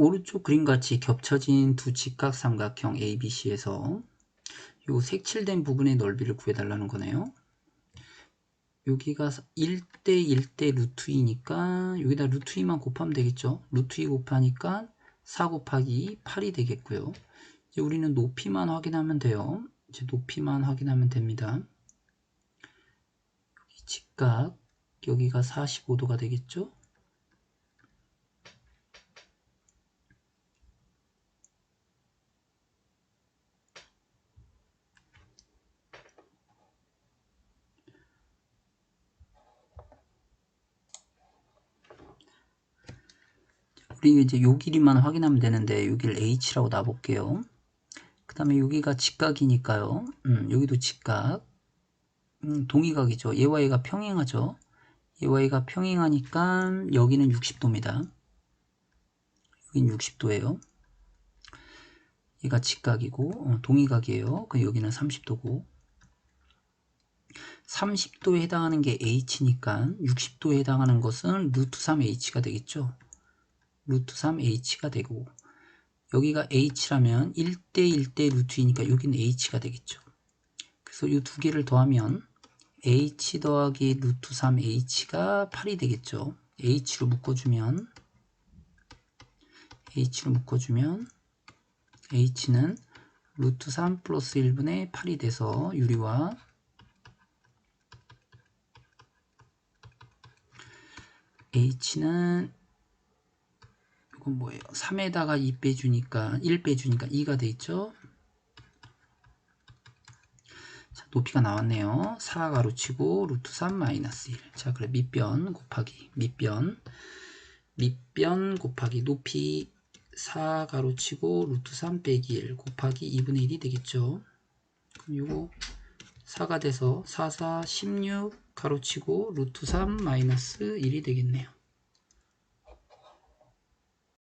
오른쪽 그림같이 겹쳐진 두 직각 삼각형 ABC에서 요 색칠된 부분의 넓이를 구해달라는 거네요. 여기가 1대 1대 루트 2니까 여기다 루트 2만 곱하면 되겠죠. 루트 2 곱하니까 4 곱하기 8이 되겠고요. 이제 우리는 높이만 확인하면 돼요. 이제 높이만 확인하면 됩니다. 여기 직각 여기가 45도가 되겠죠. 우리 이제 요 길이만 확인하면 되는데 여기를 h라고 놔볼게요. 그 다음에 여기가 직각이니까요. 음, 여기도 직각. 음, 동의각이죠. 얘와 얘가 평행하죠. 얘와 얘가 평행하니까 여기는 60도입니다. 여기는 60도예요. 얘가 직각이고 어, 동의각이에요. 그 여기는 30도고 30도에 해당하는 게 h니까 60도에 해당하는 것은 루트 3h가 되겠죠. 루트 3h가 되고 여기가 h라면 1대 1대 루트이니까 여기는 h가 되겠죠. 그래서 이 두 개를 더하면 h 더하기 루트 3h가 8이 되겠죠. h로 묶어주면 h로 묶어주면 h는 루트 3 플러스 1분의 8이 돼서 유리와 h는 이건 뭐예요? 3에다가 2 빼주니까 1 빼주니까 2가 돼 있죠. 자, 높이가 나왔네요. 4 가로치고 루트 3 마이너스 1. 자, 그래 밑변 곱하기 밑변 밑변 곱하기 높이 4 가로치고 루트 3 빼기 1 곱하기 2분의 1이 되겠죠. 그럼 요거 4가 돼서 4, 4, 16 가로치고 루트 3 마이너스 1이 되겠네요.